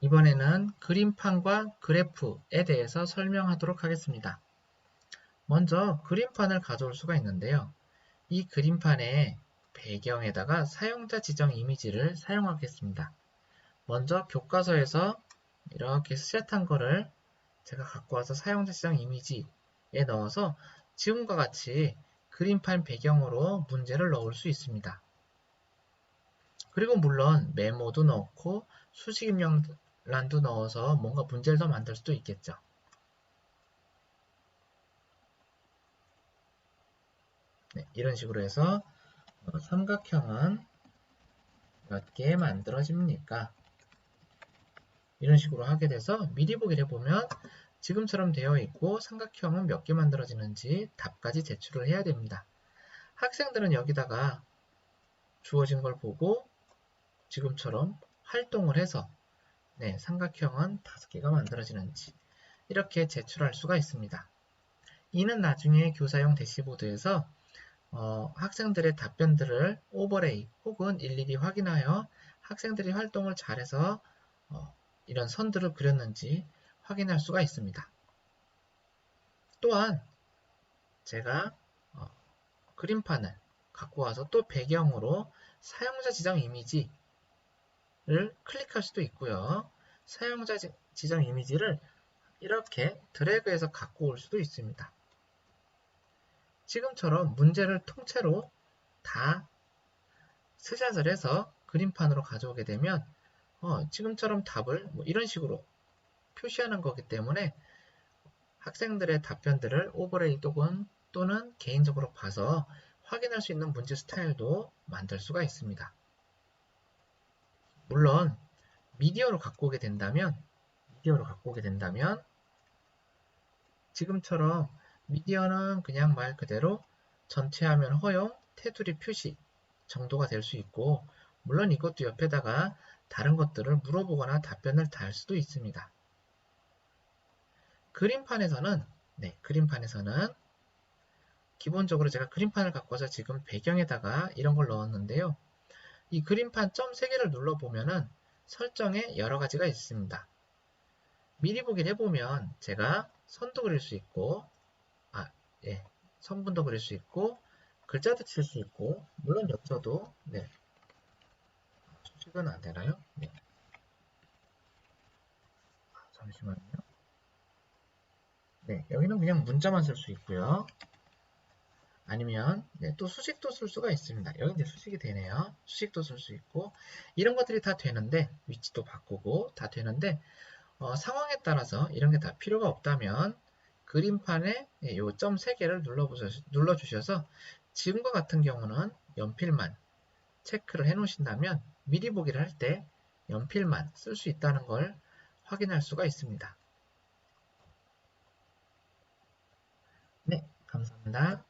이번에는 그림판과 그래프에 대해서 설명하도록 하겠습니다. 먼저 그림판을 가져올 수가 있는데요. 이 그림판의 배경에다가 사용자 지정 이미지를 사용하겠습니다. 먼저 교과서에서 이렇게 스샷한 거를 제가 갖고 와서 사용자 지정 이미지에 넣어서 지금과 같이 그림판 배경으로 문제를 넣을 수 있습니다. 그리고 물론 메모도 넣고 수식 입력 란도 넣어서 뭔가 문제를 더 만들 수도 있겠죠. 네, 이런 식으로 해서 어, 삼각형은 몇 개 만들어집니까? 이런 식으로 하게 돼서 미리 보기를 해보면 지금처럼 되어 있고 삼각형은 몇 개 만들어지는지 답까지 제출을 해야 됩니다. 학생들은 여기다가 주어진 걸 보고 지금처럼 활동을 해서 네, 삼각형은 다섯 개가 만들어지는지 이렇게 제출할 수가 있습니다. 이는 나중에 교사용 대시보드에서 어, 학생들의 답변들을 오버레이 혹은 일일이 확인하여 학생들이 활동을 잘해서 어, 이런 선들을 그렸는지 확인할 수가 있습니다. 또한 제가 어, 그림판을 갖고 와서 또 배경으로 사용자 지정 이미지 를 클릭할 수도 있고요. 사용자 지정 이미지를 이렇게 드래그해서 갖고 올 수도 있습니다. 지금처럼 문제를 통째로 다 스샷을 해서 그림판으로 가져오게 되면 어, 지금처럼 답을 뭐 이런 식으로 표시하는 거기 때문에 학생들의 답변들을 오버레이 또는, 또는 개인적으로 봐서 확인할 수 있는 문제 스타일도 만들 수가 있습니다. 물론 미디어로 갖고 오게 된다면 미디어로 갖고 오게 된다면 지금처럼 미디어는 그냥 말 그대로 전체 화면 허용, 테두리 표시 정도가 될 수 있고 물론 이것도 옆에다가 다른 것들을 물어보거나 답변을 달 수도 있습니다. 그림판에서는 네, 그림판에서는 기본적으로 제가 그림판을 갖고 와서 지금 배경에다가 이런 걸 넣었는데요. 이 그림판 점 3개를 눌러보면은 설정에 여러 가지가 있습니다. 미리 보기를 해보면 제가 선도 그릴 수 있고, 아, 예, 선분도 그릴 수 있고, 글자도 칠 수 있고, 물론 여기서도, 네. 수식은 안 되나요? 네. 아, 잠시만요. 네, 여기는 그냥 문자만 쓸 수 있고요. 아니면 네, 또 수식도 쓸 수가 있습니다. 여기 이제 수식이 되네요. 수식도 쓸 수 있고 이런 것들이 다 되는데 위치도 바꾸고 다 되는데 어, 상황에 따라서 이런 게 다 필요가 없다면 그림판에 요점 3개를 눌러주셔서 지금과 같은 경우는 연필만 체크를 해 놓으신다면 미리 보기를 할 때 연필만 쓸 수 있다는 걸 확인할 수가 있습니다. 네, 감사합니다.